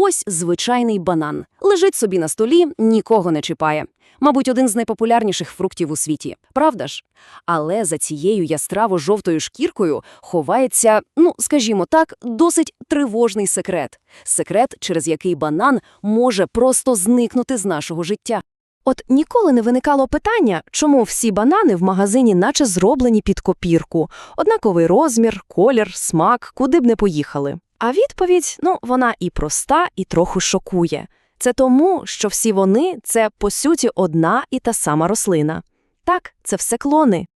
Ось звичайний банан. Лежить собі на столі, нікого не чіпає. Мабуть, один з найпопулярніших фруктів у світі. Правда ж? Але за цією яскраво-жовтою шкіркою ховається, ну, скажімо так, досить тривожний секрет. Секрет, через який банан може просто зникнути з нашого життя. От ніколи не виникало питання, чому всі банани в магазині наче зроблені під копірку. Однаковий розмір, колір, смак, куди б не поїхали. А відповідь, ну, вона і проста, і трохи шокує. Це тому, що всі вони – це, по суті, одна і та сама рослина. Так, це все клони.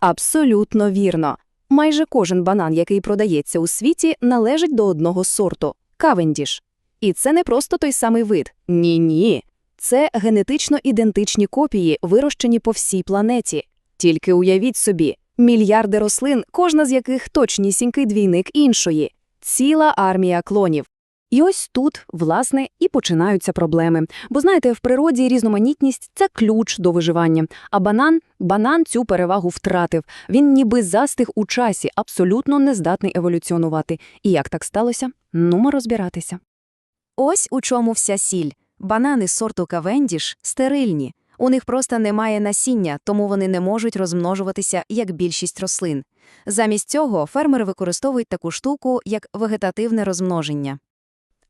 Абсолютно вірно. Майже кожен банан, який продається у світі, належить до одного сорту – Кавендіш. І це не просто той самий вид. Ні-ні. Це генетично ідентичні копії, вирощені по всій планеті. Тільки уявіть собі, мільярди рослин, кожна з яких точнісінький двійник іншої. Ціла армія клонів. І ось тут, власне, і починаються проблеми. Бо знаєте, в природі різноманітність – це ключ до виживання. А банан, банан цю перевагу втратив. Він ніби застиг у часі, абсолютно не здатний еволюціонувати. І як так сталося? Нумо розбиратися. Ось у чому вся сіль. Банани сорту Кавендіш стерильні. У них просто немає насіння, тому вони не можуть розмножуватися, як більшість рослин. Замість цього фермери використовують таку штуку, як вегетативне розмноження.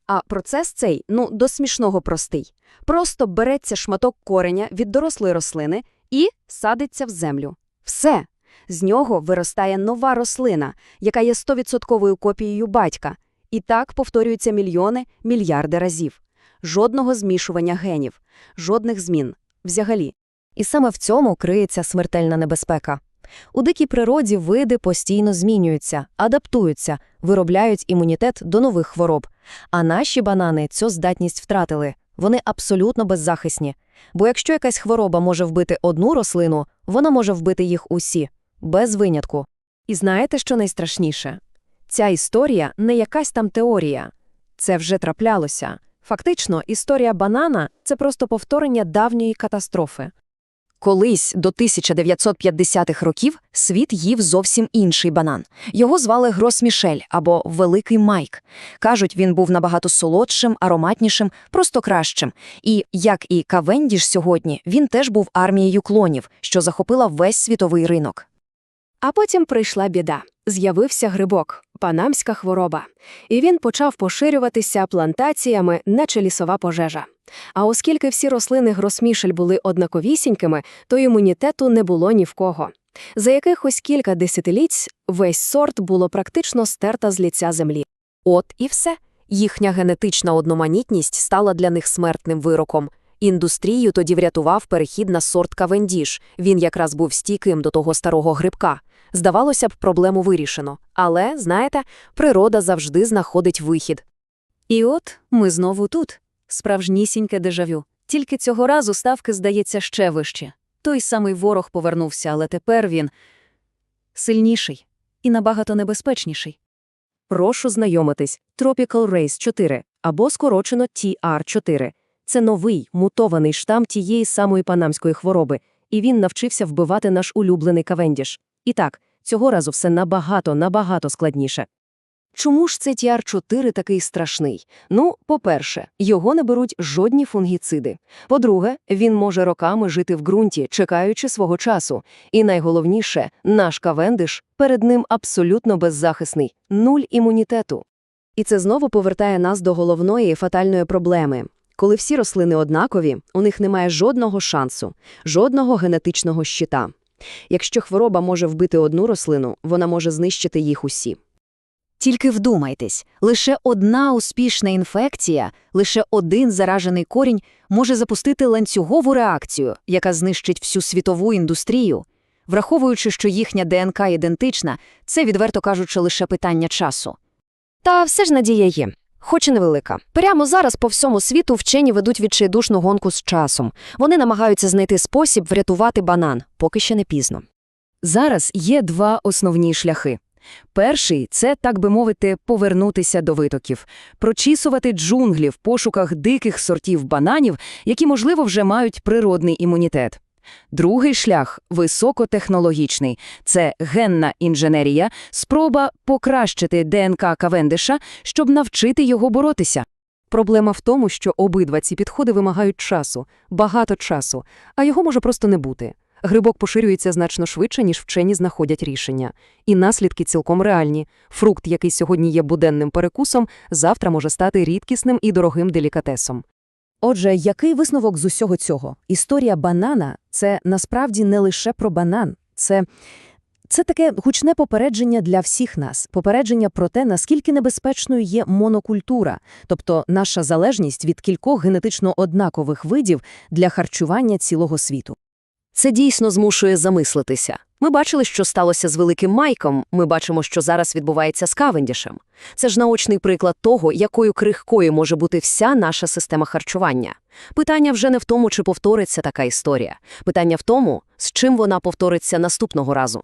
А процес цей, ну, до смішного простий. Просто береться шматок кореня від дорослої рослини і садиться в землю. Все. З нього виростає нова рослина, яка є 100% копією батька. І так повторюється мільйони, мільярди разів. Жодного змішування генів, жодних змін. Взагалі. І саме в цьому криється смертельна небезпека. У дикій природі види постійно змінюються, адаптуються, виробляють імунітет до нових хвороб. А наші банани цю здатність втратили. Вони абсолютно беззахисні. Бо якщо якась хвороба може вбити одну рослину, вона може вбити їх усі, без винятку. І знаєте, що найстрашніше? Ця історія не якась там теорія. Це вже траплялося. Фактично, історія банана – це просто повторення давньої катастрофи. Колись, до 1950-х років, світ їв зовсім інший банан. Його звали Грос-Мішель або Великий Майк. Кажуть, він був набагато солодшим, ароматнішим, просто кращим. І, як і Кавендіш сьогодні, він теж був армією клонів, що захопила весь світовий ринок. А потім прийшла біда. З'явився грибок, панамська хвороба. І він почав поширюватися плантаціями, наче лісова пожежа. А оскільки всі рослини гросмішель були однаковісінькими, то імунітету не було ні в кого. За якихось кілька десятиліть весь сорт було практично стерта з ліця землі. От і все. Їхня генетична одноманітність стала для них смертним вироком. Індустрію тоді врятував перехід на сорт Кавендіш. Він якраз був стійким до того старого грибка. Здавалося б, проблему вирішено. Але, знаєте, природа завжди знаходить вихід. І от ми знову тут. Справжнісіньке дежавю. Тільки цього разу ставки, здається, ще вище. Той самий ворог повернувся, але тепер він сильніший і набагато небезпечніший. Прошу знайомитись Tropical Race 4 або скорочено TR4. Це новий, мутований штам тієї самої панамської хвороби, і він навчився вбивати наш улюблений Кавендіш. І так, цього разу все набагато, набагато складніше. Чому ж цей TR4 такий страшний? Ну, по-перше, його не беруть жодні фунгіциди. По-друге, він може роками жити в ґрунті, чекаючи свого часу. І найголовніше, наш Кавендиш перед ним абсолютно беззахисний, нуль імунітету. І це знову повертає нас до головної фатальної проблеми. Коли всі рослини однакові, у них немає жодного шансу, жодного генетичного щита. Якщо хвороба може вбити одну рослину, вона може знищити їх усі. Тільки вдумайтесь, лише одна успішна інфекція, лише один заражений корінь може запустити ланцюгову реакцію, яка знищить всю світову індустрію. Враховуючи, що їхня ДНК ідентична, це, відверто кажучи, лише питання часу. Та все ж надія є. Хоч і невелика. Прямо зараз по всьому світу вчені ведуть відчайдушну гонку з часом. Вони намагаються знайти спосіб врятувати банан, поки ще не пізно. Зараз є два основні шляхи. Перший – це, так би мовити, повернутися до витоків, прочісувати джунглі в пошуках диких сортів бананів, які, можливо, вже мають природний імунітет. Другий шлях – високотехнологічний. Це генна інженерія, спроба покращити ДНК Кавендиша, щоб навчити його боротися. Проблема в тому, що обидва ці підходи вимагають часу, багато часу, а його може просто не бути. Грибок поширюється значно швидше, ніж вчені знаходять рішення. І наслідки цілком реальні. Фрукт, який сьогодні є буденним перекусом, завтра може стати рідкісним і дорогим делікатесом. Отже, який висновок з усього цього? Історія банана – це насправді не лише про банан. Це, це таке гучне попередження для всіх нас. Попередження про те, наскільки небезпечною є монокультура, тобто наша залежність від кількох генетично однакових видів для харчування цілого світу. Це дійсно змушує замислитися. Ми бачили, що сталося з Великим Майком, ми бачимо, що зараз відбувається з Кавендішем. Це ж наочний приклад того, якою крихкою може бути вся наша система харчування. Питання вже не в тому, чи повториться така історія. Питання в тому, з чим вона повториться наступного разу.